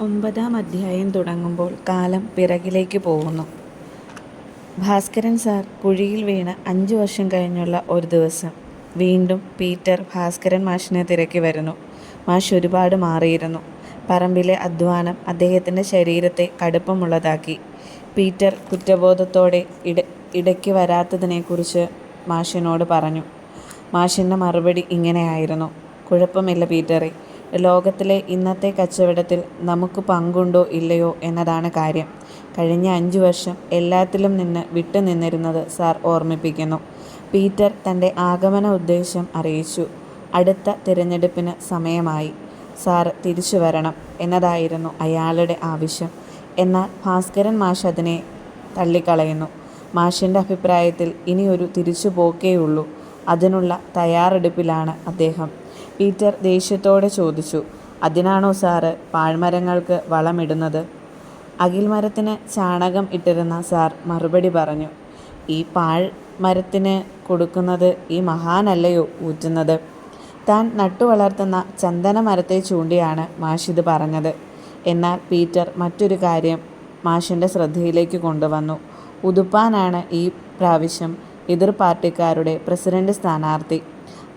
ഒമ്പതാം അധ്യായം തുടങ്ങുമ്പോൾ കാലം പിറകിലേക്ക് പോകുന്നു. ഭാസ്കരൻ സാർ കുഴിയിൽ വീണ് അഞ്ച് വർഷം കഴിഞ്ഞുള്ള ഒരു ദിവസം. വീണ്ടും പീറ്റർ ഭാസ്കരൻ മാഷിനെ തിരക്കി വരുന്നു. മാഷ് ഒരുപാട് മാറിയിരുന്നു. പറമ്പിലെ അധ്വാനം അദ്ദേഹത്തിന്റെ ശരീരത്തെ കടുപ്പമുള്ളതാക്കി. പീറ്റർ കുറ്റബോധത്തോടെ ഇട ഇടയ്ക്ക് വരാത്തതിനെക്കുറിച്ച് മാഷിനോട് പറഞ്ഞു. മാഷിന്റെ മറുപടി ഇങ്ങനെയായിരുന്നു. "കുഴപ്പമില്ല പീറ്ററേ. ലോകത്തിലെ ഇന്നത്തെ കച്ചവടത്തിൽ നമുക്ക് പങ്കുണ്ടോ ഇല്ലയോ എന്നതാണ് കാര്യം. കഴിഞ്ഞ അഞ്ചു വർഷം എല്ലാത്തിലും നിന്ന് വിട്ടുനിന്നിരുന്നത് സാർ ഓർമ്മിപ്പിക്കുന്നു. " പീറ്റർ തന്റെ ആഗമന ഉദ്ദേശം അറിയിച്ചു. അടുത്ത തിരഞ്ഞെടുപ്പിന് സമയമായി. സാർ തിരിച്ചു വരണം എന്നതായിരുന്നു അയാളുടെ ആവശ്യം. എന്നാൽ ഭാസ്കരൻ മാഷ് അതിനെ തള്ളിക്കളയുന്നു. മാഷിന്റെ അഭിപ്രായത്തിൽ ഇനിയൊരു തിരിച്ചുപോക്കേയുള്ളൂ. അതിനുള്ള തയ്യാറെടുപ്പിലാണ് അദ്ദേഹം. പീറ്റർ ദേഷ്യത്തോടെ ചോദിച്ചു. "അതിനാണോ സാറ് പാഴ്മരങ്ങൾക്ക് വളമിടുന്നത്? " അകിൽമരത്തിന് ചാണകം ഇട്ടിരുന്ന സാർ മറുപടി പറഞ്ഞു. "ഈ പാഴ്മരത്തിന് കൊടുക്കുന്നത് ഈ മഹാനല്ലയോ ഊറ്റുന്നത്? " താൻ നട്ടുവളർത്തുന്ന ചന്ദനമരത്തെ ചൂണ്ടിയാണ് മാഷ് ഇത് പറഞ്ഞത്. എന്നാൽ പീറ്റർ മറ്റൊരു കാര്യം മാഷിന്റെ ശ്രദ്ധയിലേക്ക് കൊണ്ടുവന്നു. ഉതുപ്പാനാണ് ഈ പ്രാവശ്യം എതിർ പാർട്ടിക്കാരുടെ പ്രസിഡന്റ് സ്ഥാനാർത്ഥി.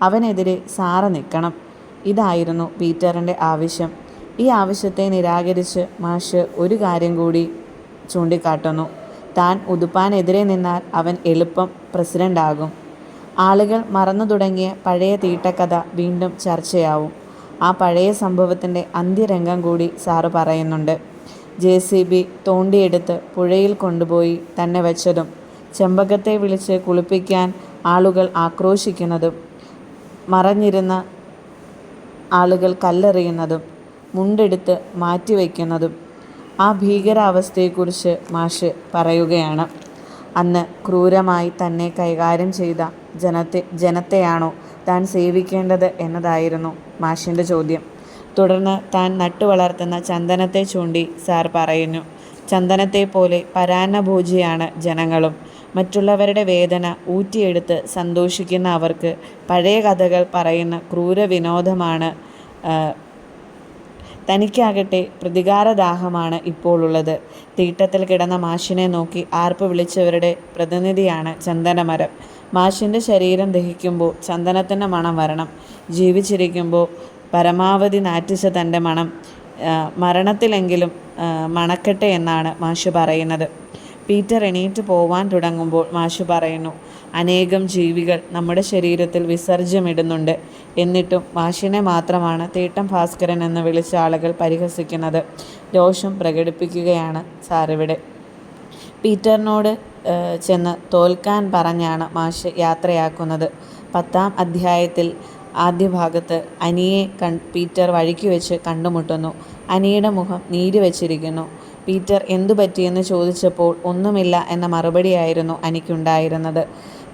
അവനെതിരെ സാറ നിൽക്കണം ഇതായിരുന്നു പീറ്ററിന്റെ ആവശ്യം. ഈ ആവശ്യത്തെ നിരാകരിച്ച് മാഷ് ഒരു കാര്യം കൂടി ചൂണ്ടിക്കാട്ടുന്നു. താൻ ഉതുപ്പാനെതിരെ നിന്നാൽ അവൻ എളുപ്പം പ്രസിഡന്റാകും ആളുകൾ മറന്നു തുടങ്ങിയ പഴയ തീട്ടക്കഥ വീണ്ടും ചർച്ചയാവും. ആ പഴയ സംഭവത്തിന്റെ അന്ത്യരംഗം കൂടി സാറ് പറയുന്നുണ്ട്. ജെ സി ബി തോണ്ടിയെടുത്ത് പുഴയിൽ കൊണ്ടുപോയി തന്നെ വെച്ചതും ചെമ്പകത്തെ വിളിച്ച് കുളിപ്പിക്കാൻ ആളുകൾ ആക്രോശിക്കുന്നതും, മറഞ്ഞിരുന്ന ആളുകൾ കല്ലെറിയുന്നതും, മുണ്ടെടുത്ത് മാറ്റിവയ്ക്കുന്നതും. ആ ഭീകരാവസ്ഥയെക്കുറിച്ച് മാഷ് പറയുകയാണ്. അന്ന് ക്രൂരമായി തന്നെ കൈകാര്യം ചെയ്ത ജനത്തെ ജനത്തെയാണോ താൻ സേവിക്കേണ്ടത് എന്നതായിരുന്നു മാഷിന്റെ ചോദ്യം. തുടർന്ന് താൻ നട്ടുവളർത്തുന്ന ചന്ദനത്തെ ചൂണ്ടി സാർ പറയുന്നു. ചന്ദനത്തെ പോലെ പരാന്നഭോജിയാണ് ജനങ്ങളും. മറ്റുള്ളവരുടെ വേദന ഊറ്റിയെടുത്ത് സന്തോഷിക്കുന്ന അവർക്ക് പഴയ കഥകൾ പറയുന്ന ക്രൂര വിനോദമാണ് തനിക്കാകട്ടെ പ്രതികാരദാഹമാണ് ഇപ്പോഴുള്ളത്. തീട്ടത്തിൽ കിടന്ന മാഷിനെ നോക്കി ആർപ്പ് വിളിച്ചവരുടെ പ്രതിനിധിയാണ് ചന്ദനമരം. മാഷിന്റെ ശരീരം ദഹിക്കുമ്പോൾ ചന്ദനത്തിന്റെ മണം വരണം. ജീവിച്ചിരിക്കുമ്പോൾ പരമാവധി നാറ്റിച്ച തന്റെ മണം മരണത്തിലെങ്കിലും മണക്കട്ടെ എന്നാണ് മാഷ് പറയുന്നത്. പീറ്റർ എണീറ്റ് പോവാൻ തുടങ്ങുമ്പോൾ മാഷു പറയുന്നു. "അനേകം ജീവികൾ നമ്മുടെ ശരീരത്തിൽ വിസർജ്യമിടുന്നുണ്ട്. എന്നിട്ടും മാഷിനെ മാത്രമാണ് തീട്ടം ഭാസ്കരൻ എന്ന് വിളിച്ച ആളുകൾ പരിഹസിക്കുന്നത്. " രോഷം പ്രകടിപ്പിക്കുകയാണ് സാറിവിടെ. പീറ്ററിനോട് ചെന്ന് തോൽക്കാൻ പറഞ്ഞാണ് മാഷ് യാത്രയാക്കുന്നത്. പത്താം അധ്യായത്തിൽ ആദ്യ ഭാഗത്ത് അനിയെ കൺ പീറ്റർ വഴിക്കുവെച്ച് കണ്ടുമുട്ടുന്നു. അനിയുടെ മുഖം നീറിവച്ചിരിക്കുന്നു. പീറ്റർ എന്തു പറ്റിയെന്ന് ചോദിച്ചപ്പോൾ ഒന്നുമില്ല എന്ന മറുപടിയായിരുന്നു അനിക്കുണ്ടായിരുന്നത്.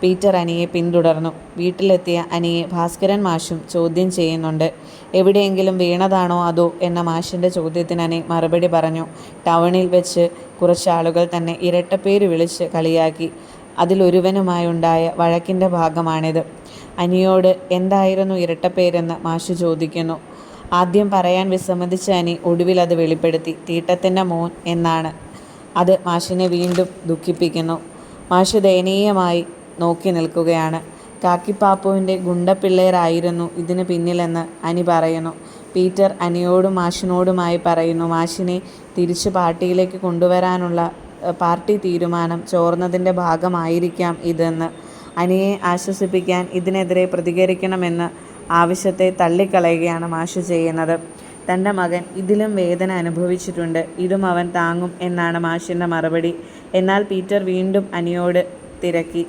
പീറ്റർ അനിയെ പിന്തുടർന്നു. വീട്ടിലെത്തിയ അനിയെ ഭാസ്കരൻ മാഷും ചോദ്യം ചെയ്യുന്നുണ്ട്. "എവിടെയെങ്കിലും വീണതാണോ അതോ? " എന്ന മാഷിന്റെ ചോദ്യത്തിന് അനി മറുപടി പറഞ്ഞു. "ടൗണിൽ വെച്ച് കുറച്ചാളുകൾ തന്നെ ഇരട്ടപ്പേര് വിളിച്ച് കളിയാക്കി. അതിലൊരുവനുമായുണ്ടായ വഴക്കിന്റെ ഭാഗമാണിത്. " അനിയോട് എന്തായിരുന്നു ഇരട്ടപ്പേരെന്ന് മാഷ് ചോദിക്കുന്നു. ആദ്യം പറയാൻ വിസമ്മതിച്ച അനി ഒടുവിൽ അത് വെളിപ്പെടുത്തി. തീട്ടത്തിന്റെ മോൻ" എന്നാണ്. അത് മാഷിനെ വീണ്ടും ദുഃഖിപ്പിക്കുന്നു. മാഷ് ദയനീയമായി നോക്കി നിൽക്കുകയാണ് കാക്കിപ്പാപ്പുവിന്റെ ഗുണ്ടപ്പിള്ളേരായിരുന്നു ഇതിന് പിന്നിലെന്ന് അനി പറയുന്നു. പീറ്റർ അനിയോടും മാഷിനോടുമായി പറയുന്നു. മാഷിനെ തിരിച്ച് പാർട്ടിയിലേക്ക് കൊണ്ടുവരാനുള്ള പാർട്ടി തീരുമാനം ചോർന്നതിന്റെ ഭാഗമായിരിക്കാം ഇതെന്ന്. അനിയെ ആശ്വസിപ്പിക്കാൻ ഇതിനെതിരെ പ്രതികരിക്കണമെന്ന ആവശ്യത്തെ തള്ളിക്കളയുകയാണ് മാഷ് ചെയ്യുന്നത്. തന്റെ മകൻ ഇതിലും വേദന അനുഭവിച്ചിട്ടുണ്ട്. ഇതും അവൻ താങ്ങും എന്നാണ് മാഷിന്റെ മറുപടി. എന്നാൽ പീറ്റർ വീണ്ടും അനിയോട് തിരക്കി.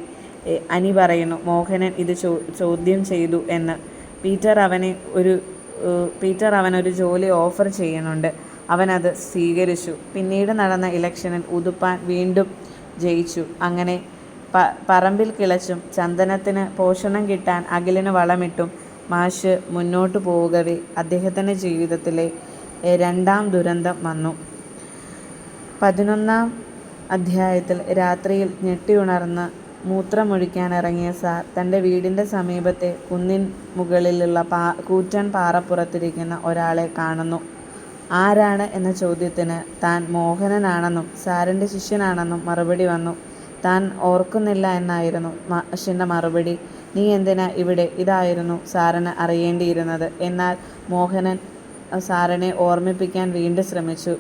അനി പറയുന്നു മോഹനൻ ഇത് ചോദ്യം ചെയ്തു എന്ന്. പീറ്റർ അവനെ ഒരു പീറ്റർ അവനൊരു ജോലി ഓഫർ ചെയ്യുന്നുണ്ട്. അവനത് സ്വീകരിച്ചു. പിന്നീട് നടന്ന ഇലക്ഷനിൽ ഉതുപ്പാൻ വീണ്ടും ജയിച്ചു. അങ്ങനെ പറമ്പിൽ കിളച്ചും ചന്ദനത്തിന് പോഷണം കിട്ടാൻ അഖിലിന് വളമിട്ടും മാഷ് മുന്നോട്ട് പോകവേ അദ്ദേഹത്തിന്റെ ജീവിതത്തിലെ രണ്ടാം ദുരന്തം വന്നു. പതിനൊന്നാം അധ്യായത്തിൽ രാത്രിയിൽ ഞെട്ടിയുണർന്ന് മൂത്രമൊഴിക്കാനിറങ്ങിയ സാർ തന്റെ വീടിന്റെ സമീപത്തെ കുന്നിൻ മുകളിലുള്ള പാ കൂറ്റൻ പാറപ്പുറത്തിരിക്കുന്ന ഒരാളെ കാണുന്നു. ആരാണ് എന്ന ചോദ്യത്തിന് താൻ മോഹനനാണെന്നും സാറിന്റെ ശിഷ്യനാണെന്നും മറുപടി വന്നു. താൻ ഓർക്കുന്നില്ല എന്നായിരുന്നു മാഷിന്റെ മറുപടി. നീ എന്തിനാ ഇവിടെ ഇതായിരുന്നു സാറിന് അറിയേണ്ടിയിരുന്നത്. എന്നാൽ മോഹനൻ സാറിനെ ഓർമ്മിപ്പിക്കാൻ വീണ്ടും ശ്രമിച്ചു.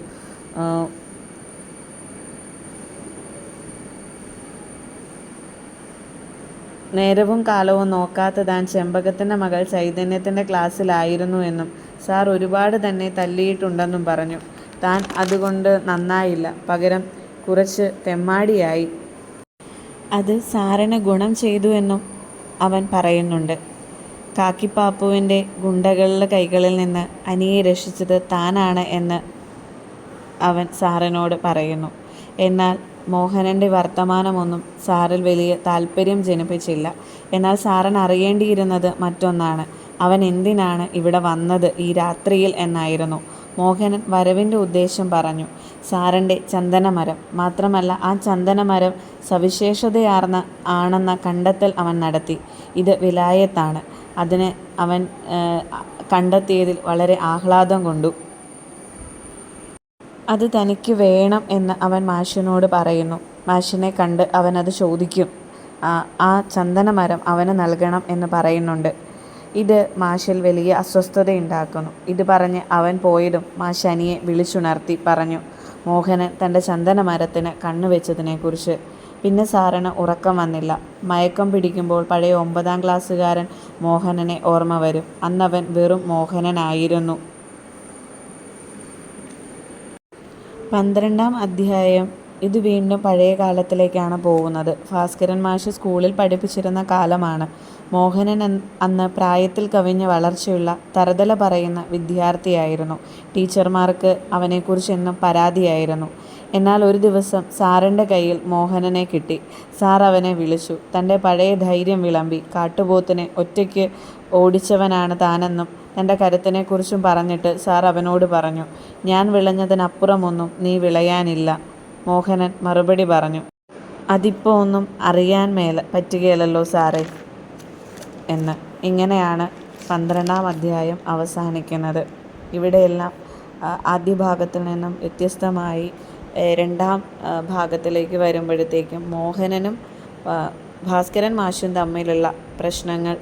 നേരവും കാലവും നോക്കാത്ത താൻ ചെമ്പകത്തിന്റെ മകൾ ചൈതന്യത്തിന്റെ ക്ലാസ്സിലായിരുന്നു എന്നും സാർ ഒരുപാട് തന്നെ തല്ലിയിട്ടുണ്ടെന്നും പറഞ്ഞു. താൻ അതുകൊണ്ട് നന്നായില്ല. പകരം കുറച്ച് തെമ്മാടിയായി. അത് സാറിന് ഗുണം ചെയ്തു എന്നും അവൻ പറയുന്നുണ്ട്. കാക്കിപ്പാപ്പുവിന്റെ ഗുണ്ടകളുടെ കൈകളിൽ നിന്ന് അനിയെ രക്ഷിച്ചത് താനാണ് എന്ന് അവൻ സാറിനോട് പറയുന്നു. എന്നാൽ മോഹനന്റെ വർത്തമാനമൊന്നും സാറിൽ വലിയ താല്പര്യം ജനിപ്പിച്ചില്ല. എന്നാൽ സാറൻ അറിയേണ്ടിയിരുന്നത് മറ്റൊന്നാണ്. അവൻ എന്തിനാണ് ഇവിടെ വന്നത് ഈ രാത്രിയിൽ എന്നായിരുന്നു. മോഹനൻ വരവിന്റെ ഉദ്ദേശം പറഞ്ഞു. സാറിന്റെ ചന്ദനമരം. മാത്രമല്ല ആ ചന്ദനമരം സവിശേഷതയാർന്ന ആണെന്ന കണ്ടെത്തൽ അവൻ നടത്തി. ഇത് വിലായത്താണ്. അതിന് അവൻ കണ്ടെത്തിയതിൽ വളരെ ആഹ്ലാദം കൊണ്ടു. അത് തനിക്ക് വേണം എന്ന് അവൻ മാഷിനോട് പറയുന്നു. മാഷിനെ കണ്ട് അവനത് ചോദിക്കും. ആ ചന്ദനമരം അവന് നൽകണം എന്ന് പറയുന്നുണ്ട്. ഇത് മാഷിൽ വലിയ അസ്വസ്ഥതയുണ്ടാക്കുന്നു. ഇത് പറഞ്ഞ് അവൻ പോയതും മാഷനിയെ വിളിച്ചുണർത്തി പറഞ്ഞു മോഹനൻ തന്റെ ചന്ദനമരത്തിന് കണ്ണുവെച്ചതിനെക്കുറിച്ച്. പിന്നെ സാറിന് ഉറക്കം വന്നില്ല. മയക്കം പിടിക്കുമ്പോൾ പഴയ ഒമ്പതാം ക്ലാസ്സുകാരൻ മോഹനനെ ഓർമ്മ വരും. അന്നവൻ വെറും മോഹനനായിരുന്നു. പന്ത്രണ്ടാം അധ്യായം ഇത് വീണ്ടും പഴയ കാലത്തിലേക്കാണ് പോകുന്നത്. ഭാസ്കരൻ മാഷ് സ്കൂളിൽ പഠിപ്പിച്ചിരുന്ന കാലമാണ്. മോഹനൻ അന്ന് പ്രായത്തിൽ കവിഞ്ഞ വളർച്ചയുള്ള തറുതല പറയുന്ന വിദ്യാർത്ഥിയായിരുന്നു. ടീച്ചർമാർക്ക് അവനെക്കുറിച്ച് എന്നും പരാതിയായിരുന്നു. എന്നാൽ ഒരു ദിവസം സാറിന്റെ കയ്യിൽ മോഹനനെ കിട്ടി. സാർ അവനെ വിളിച്ചു. തന്റെ പഴയ ധൈര്യം വിളമ്പി. കാട്ടുപോത്തിനെ ഒറ്റയ്ക്ക് ഓടിച്ചവനാണ് താനെന്നും തന്റെ കരുത്തിനെക്കുറിച്ചും പറഞ്ഞിട്ട് സാർ അവനോട് പറഞ്ഞു. ഞാൻ വിളഞ്ഞതിനപ്പുറമൊന്നും നീ വിളയാനില്ല. മോഹനൻ മറുപടി പറഞ്ഞു. അതിപ്പോ ഒന്നും അറിയാൻ മേല പറ്റുകയല്ലോ സാറേ എന്ന്. ഇങ്ങനെയാണ് പന്ത്രണ്ടാം അധ്യായം അവസാനിക്കുന്നത്. ഇവിടെയെല്ലാം ആദ്യ ഭാഗത്തിൽ നിന്നും വ്യത്യസ്തമായി രണ്ടാം ഭാഗത്തിലേക്ക് വരുമ്പോഴത്തേക്കും മോഹനനും ഭാസ്കരൻ മാഷും തമ്മിലുള്ള പ്രശ്നങ്ങൾ